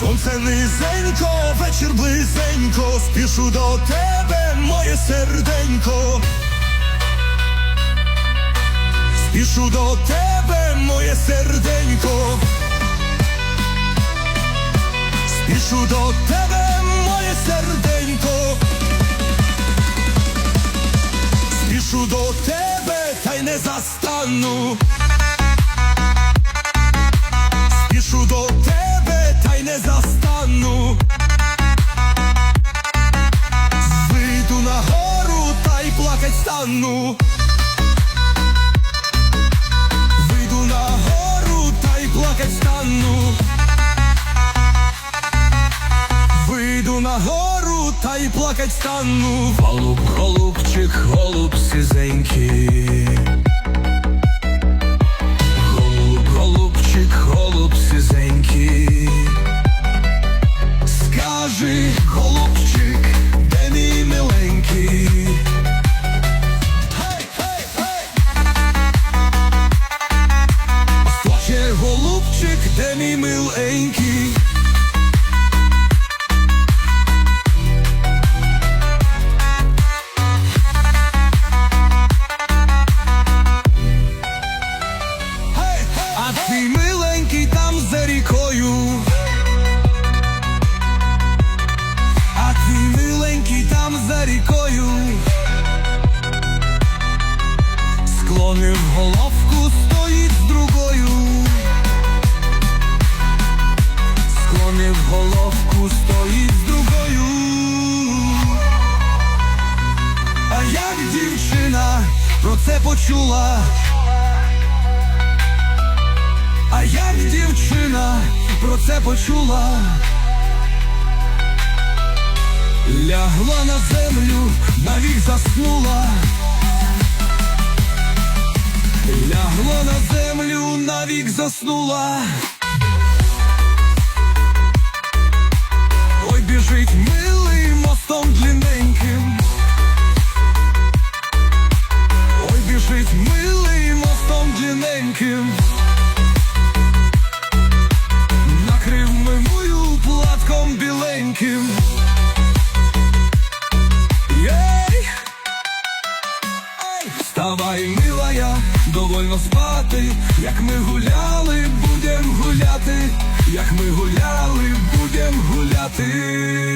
Сонце низенько, вечір близенько, спішу до тебе, моє серденько. Спішу до тебе, моє серденько. Спішу до тебе, моє серденько. Спішу до тебе, та й не застану. Спішу до стану. Вийду на гору та й плакать стану. Вийду на гору та й плакать стану. Голуб, голубчик, голуб сизенький. Де мій миленький? А твій миленький там за рікою. А твій миленький там за рікою. Склонив головку, стоїть з другою. Склонив головку, стоїть з другою. А як дівчина про це почула? А як дівчина про це почула? Лягла на землю, навік заснула. Лягла на землю, навік заснула. Вставай, милая, довольно спати, як ми гуляли, будем гуляти, як ми гуляли, будем гуляти.